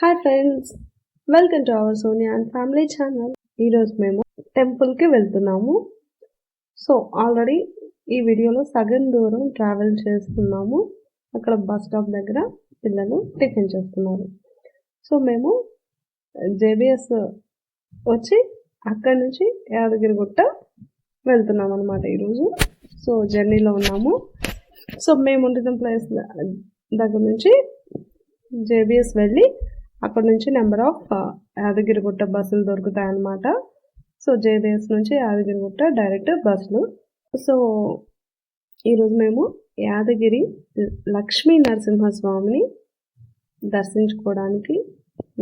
Hi friends welcome to our Sonia and family channel ఈరోజు మేము టెంపుల్కి వెళ్తున్నాము. సో ఆల్రెడీ ఈ వీడియోలో సగం దూరం ట్రావెల్ చేస్తున్నాము. అక్కడ బస్ స్టాప్ దగ్గర పిల్లలు టిఫిన్ చేస్తున్నారు. సో మేము జేబిఎస్ వచ్చి అక్కడి నుంచి యాదగిరిగుట్ట వెళ్తున్నాం అనమాట ఈరోజు సో జర్నీలో ఉన్నాము. సో మేము ఉంటున్న ప్లేస్ దగ్గర నుంచి జేబిఎస్ వెళ్ళి అక్కడ నుంచి నెంబర్ ఆఫ్ యాదగిరిగుట్ట బస్సులు దొరుకుతాయి అన్నమాట సో జేబిఎస్ నుంచి యాదగిరిగుట్ట డైరెక్ట్ బస్సులు. సో ఈరోజు మేము యాదగిరి లక్ష్మీ నరసింహస్వామిని దర్శించుకోవడానికి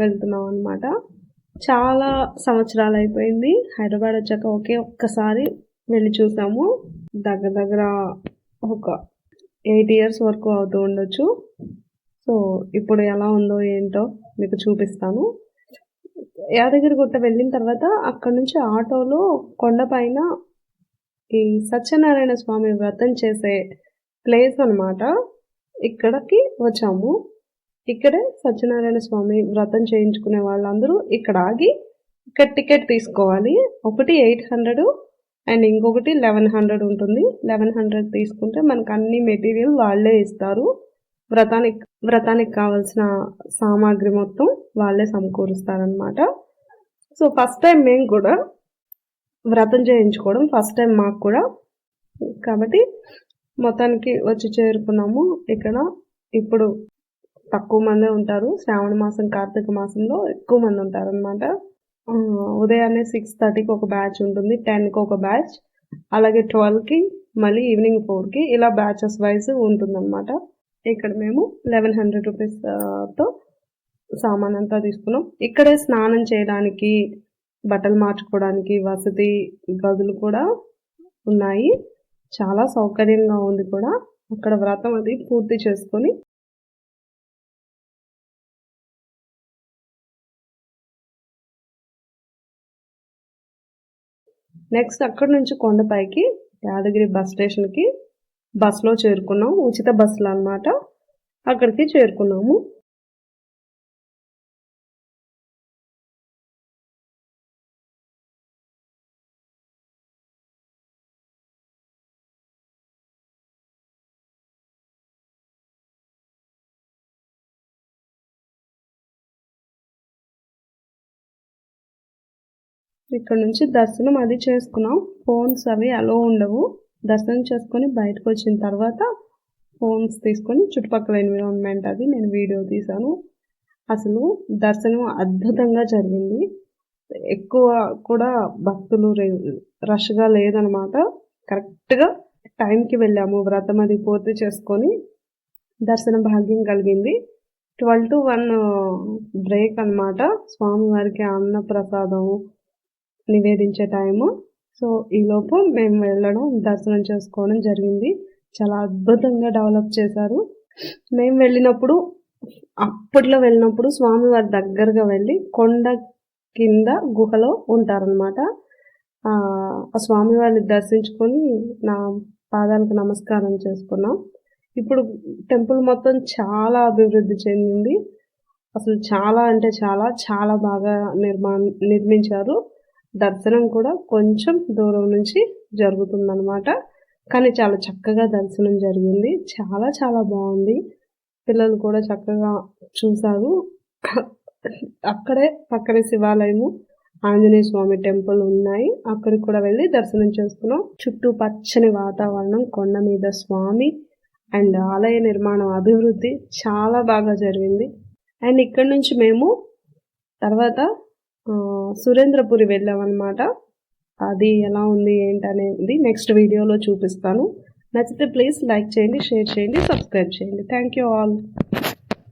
వెళ్తున్నాం అనమాట చాలా సంవత్సరాలు అయిపోయింది. హైదరాబాద్ వచ్చాక ఒకే ఒక్కసారి వెళ్ళి చూసాము. దగ్గర దగ్గర ఒక ఎయిట్ ఇయర్స్ వరకు అవుతూ ఉండొచ్చు. సో ఇప్పుడు ఎలా ఉందో ఏంటో మీకు చూపిస్తాను. యాదగిరిగుట్ట వెళ్ళిన తర్వాత అక్కడ నుంచి ఆటోలో కొండపైన ఈ సత్యనారాయణ స్వామి వ్రతం చేసే ప్లేస్ అనమాట ఇక్కడికి వచ్చాము. ఇక్కడే సత్యనారాయణ స్వామి వ్రతం చేయించుకునే వాళ్ళందరూ ఇక్కడ ఆగి ఇక్కడ టికెట్ తీసుకోవాలి. ఒకటి ఎయిట్ హండ్రెడ్ అండ్ ఇంకొకటి లెవెన్ హండ్రెడ్ ఉంటుంది. లెవెన్ హండ్రెడ్ తీసుకుంటే మనకు అన్ని మెటీరియల్ వాళ్ళే ఇస్తారు. వ్రతానికి వ్రతానికి కావాల్సిన సామాగ్రి మొత్తం వాళ్ళే సమకూరుస్తారనమాట సో ఫస్ట్ టైం మేము కూడా వ్రతం చేయించుకోవడం ఫస్ట్ టైం మాకు కూడా. కాబట్టి మొత్తానికి వచ్చి చేరుకున్నాము. ఇక్కడ ఇప్పుడు తక్కువ మందే ఉంటారు. శ్రావణ మాసం కార్తీక మాసంలో ఎక్కువ మంది ఉంటారు అనమాట ఉదయాన్నే సిక్స్ థర్టీకి ఒక బ్యాచ్ ఉంటుంది. టెన్కి ఒక బ్యాచ్ అలాగే ట్వెల్వ్కి మళ్ళీ ఈవినింగ్ ఫోర్కి ఇలా బ్యాచెస్ వైజ్ ఉంటుందన్నమాట. ఇక్కడ మేము లెవెన్ హండ్రెడ్ రూపీస్తో సామాన్ అంతా తీసుకున్నాం. ఇక్కడే స్నానం చేయడానికి బట్టలు మార్చుకోవడానికి వసతి గదులు కూడా ఉన్నాయి. చాలా సౌకర్యంగా ఉంది కూడా. అక్కడ వ్రతం అది పూర్తి చేసుకొని నెక్స్ట్ అక్కడ నుంచి కొండపైకి యాదగిరి బస్ స్టేషన్కి బస్లో చేరుకున్నాం. ఉచిత బస్సులు అనమాట అక్కడికి చేరుకున్నాము. ఇక్కడ నుంచి దర్శనం అది చేసుకున్నాం. ఫోన్స్ అవి అలో ఉండవు. దర్శనం చేసుకొని బయటకు వచ్చిన తర్వాత ఫోన్స్ తీసుకొని చుట్టుపక్కల ఎన్విరాన్మెంట్ అది నేను వీడియో తీశాను. అసలు దర్శనం అద్భుతంగా జరిగింది. ఎక్కువ కూడా భక్తులు రష్గా లేదనమాట కరెక్ట్గా టైంకి వెళ్ళాము. వ్రతం అది పూర్తి చేసుకొని దర్శన భాగ్యం కలిగింది. ట్వెల్వ్ టు వన్ బ్రేక్ అనమాట స్వామివారికి అన్న ప్రసాదం నివేదించే టైము సో ఈలోపు మేము వెళ్ళడం దర్శనం చేసుకోవడం జరిగింది. చాలా అద్భుతంగా డెవలప్ చేశారు. మేము వెళ్ళినప్పుడు అప్పట్లో వెళ్ళినప్పుడు స్వామివారి దగ్గరగా వెళ్ళి కొండ కింద గుహలో ఉంటారనమాట ఆ స్వామివారిని దర్శించుకొని నా పాదాలకు నమస్కారం చేసుకున్నాం. ఇప్పుడు టెంపుల్ మొత్తం చాలా అభివృద్ధి చెందింది. అసలు చాలా అంటే చాలా చాలా బాగా నిర్మా నిర్మించారు. దర్శనం కూడా కొంచెం దూరం నుంచి జరుగుతుందనమాట కానీ చాలా చక్కగా దర్శనం జరిగింది. చాలా చాలా బాగుంది. పిల్లలు కూడా చక్కగా చూశారు. అక్కడే పక్కనే శివాలయము ఆంజనేయ స్వామి టెంపుల్ ఉన్నాయి. అక్కడికి కూడా వెళ్ళి దర్శనం చేసుకున్నాం. చుట్టూ పచ్చని వాతావరణం కొండ మీద స్వామి అండ్ ఆలయ నిర్మాణం అభివృద్ధి చాలా బాగా జరిగింది. అండ్ ఇక్కడ నుంచి మేము తర్వాత సురేంద్రపురి వెళ్ళామన్నమాట. అది ఎలా ఉంది ఏంటనేది నెక్స్ట్ వీడియోలో చూపిస్తాను. నచ్చితే ప్లీజ్ లైక్ చేయండి షేర్ చేయండి సబ్స్క్రైబ్ చేయండి. Thank you all